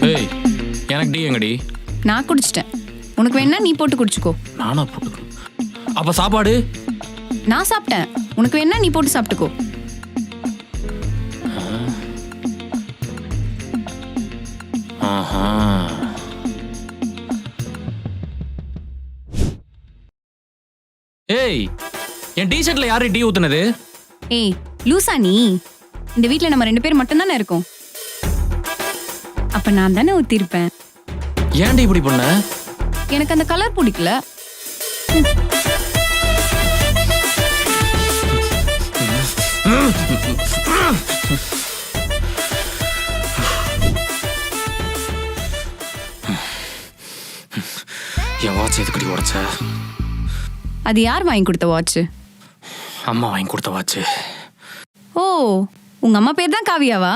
ஏய் எனக்கு டீ எங்கடி? நான் குடிச்சிட்டேன். உனக்கு வேணா நீ போட்டு குடிச்சுக்கோ. நானா போட்டுக்கணும் அப்ப சாப்பாடு? நான் சாப்பிட்டேன். உனக்கு வேணா நீ போட்டு சாப்பிட்டுக்கோ. ஆஹா. ஏய் என் டிஷர்ட்ல யாரு டீ ஊத்துனது? ஏய் லூசா நீ? இந்த வீட்ல நம்ம ரெண்டு பேர் மட்டும் தானே இருக்கோம். அப்ப நான் தானே ஊத்திருப்பேன். ஏன்டி இப்படி பண்ண? எனக்கு அந்த கலர் பிடிக்கல. என் வாட்ச் எதுக்கடி உடைச்ச? அது யார் வாங்கி கொடுத்த வாட்ச் அம்மா வாங்கி கொடுத்த வாட்ச் ஓ உங்க அம்மா பேர் தான் காவியாவா?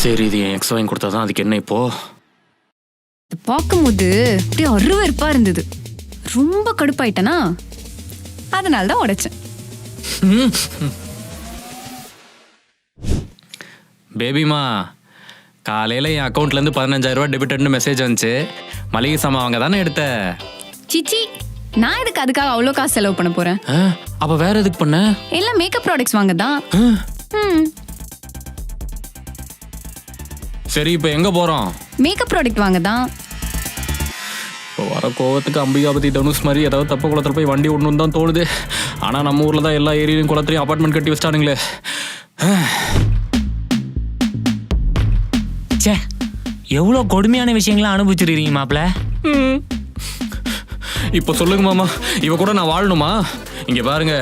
சரி இது என் எக்ஸ் வாங்கி கொடுத்தா தான் அதுக்கு என்ன இப்போ? இது பார்க்கும்போது அப்படியே அருவருப்பா இருந்தது. ரொம்ப கடுப்பாயிட்டனா? அதனால தான் உடைச்சேன். பேபிமா காலையில் என் அக்கௌண்ட்லேருந்து பதினஞ்சாயிரம் ரூபாய் டெபிட்னு மெசேஜ் வந்துச்சு. மளிகை சாமான் வாங்க தானே எடுத்த? சிச்சி நான் எதுக்கு அதுக்காக அவ்வளோ காசு செலவு பண்ண போறேன்? ஆ, அப்ப வேற எதுக்கு பண்ண? எல்லாம் மேக்கப் ப்ராடக்ட்ஸ் வாங்க தான் ஆ, ம். சரி இப்போ எங்க போறோம்? மேக்கப் ப்ராடக்ட் வாங்க தான் இப்போ வர கோவத்துக்கு அம்பிகாபதி தனுஷ் மாதிரி ஏதாவது தப்பு குளத்துல போய் வண்டி விடணும்னு தான் தோணுது. ஆனா நம்ம ஊர்ல தான் எல்லா ஏரியிலும் குளத்துலையும் அபார்ட்மெண்ட் கட்டி வச்சிட்டானுங்களே. ச்சே எவ்வளோ கொடுமையான விஷயங்கள்லாம் அனுபவிச்சிருக்கீங்க மாப்பிள்ள? இப்போ சொல்லுங்க மாமா. இவ கூட நான் வாழணுமா? இங்க பாருங்க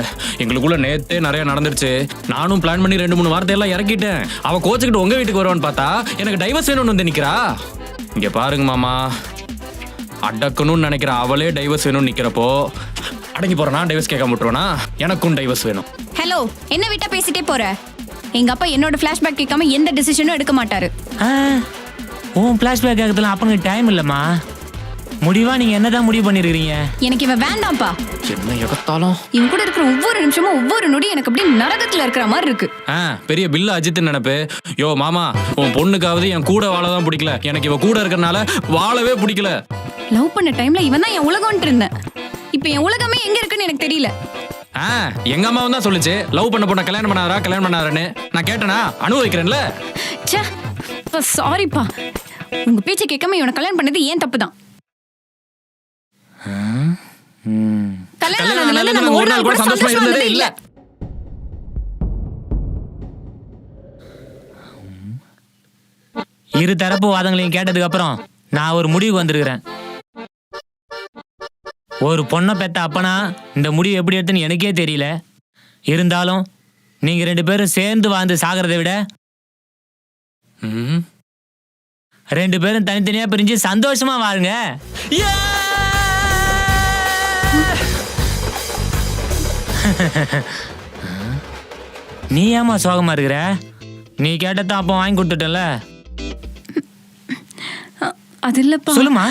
எங்களுக்குள்ள நேத்தே நிறைய நடந்துருச்சு. நானும் பிளான் பண்ணி ரெண்டு மூணு வார்த்தையெல்லாம் இறக்கிட்டேன். அவ கோச்சுக்கிட்டு உங்க வீட்டுக்கு வருவான்னு பார்த்தா எனக்கு டைவர்ஸ் வேணும்னு வந்து நிக்கிறா? இங்க பாருங்க மாமா. அடக்கணும்னு நினைக்கிற அவளே டைவர்ஸ் வேணும்னு நிக்கிறப்போ அடங்கி போறேனா டைவர்ஸ் கேட்க விட்டுருவேனா? எனக்கும் டைவர்ஸ் வேணும். ஹலோ என்ன விட்டா பேசிட்டே போற? எங்க அப்பா என்னோட ஃபிளாஷ்பேக் கேட்காம எந்த டிசிஷனும் எடுக்க மாட்டாரு. ஆ உன் ஃப்ளாஷ்பேக் ஆகிறதுலாம் அப்பனுக்கு டைம் இல்லைம்மா. முடிவா? நீங்க என்னதான் முடிவு பண்ணிருக்கிறீங்க? எனக்கு இவன் வேண்டாம்ப்பா. என்ன எகத்தாலும் இவன் கூட இருக்கிற ஒவ்வொரு நிமிஷமும் ஒவ்வொரு நொடி எனக்கு அப்படியே நரகத்துல இருக்கிற மாதிரி இருக்கு. ஆ பெரிய பில்லு அஜித் நினைப்பு. யோ மாமா உன் பொண்ணுக்காவது என் கூட வாழ தான் பிடிக்கல. எனக்கு இவ கூட இருக்கறனால வாழவே பிடிக்கல. லவ் பண்ண டைம்ல இவன் தான் என் உலகம்னு இருந்தேன். இப்போ என் உலகமே எங்க இருக்குன்னு எனக்கு தெரியல. ஆ எங்க அம்மாவும் தான் சொல்லுச்சு. லவ் பண்ண பொண்ண கல்யாணம் பண்ணாரா கல்யாணம் பண்ணாரன்னு நான் கேட்டனா? அனுபவிக்கிறேன்ல ச்சே சாரிப்பா உங்க பேச்சை கேட்காம இவனை கல்யாணம் பண்ணது ஏன் தப்பு தான் கல்யாணம் கல்யாணம் ஆனதுனால ஆனதுல நம்ம ஒரு நாள் கூட சந்தோஷமா இருந்ததே இல்ல. இரு தரப்பு வாதங்களையும் கேட்டதுக்கு அப்புறம் நான் ஒரு முடிவுக்கு வந்திருக்கிறேன். ஒரு பொண்ணை பெத்த அப்பனா இந்த முடிவு எப்படி எடுத்துன்னு எனக்கே தெரியல. இருந்தாலும் நீங்க ரெண்டு பேரும் சேர்ந்து வாழ்ந்து சாகிறதை விட. ரெண்டு பேரும் தனித்தனியா பிரிஞ்சு சந்தோஷமா வாழுங்க. நீ ஏமா சோகமா இருக்கிற? நீ கேட்டதான் அப்போ வாங்கி கொடுத்துட்டல அது இல்லப்பா. சொல்லுமா.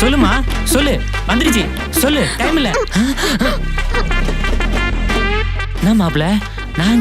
சொல்லுமா. சொல்லு. வந்துருச்சு. சொல்லு. டைம் இல்ல. என்ன மாப்பிள நான்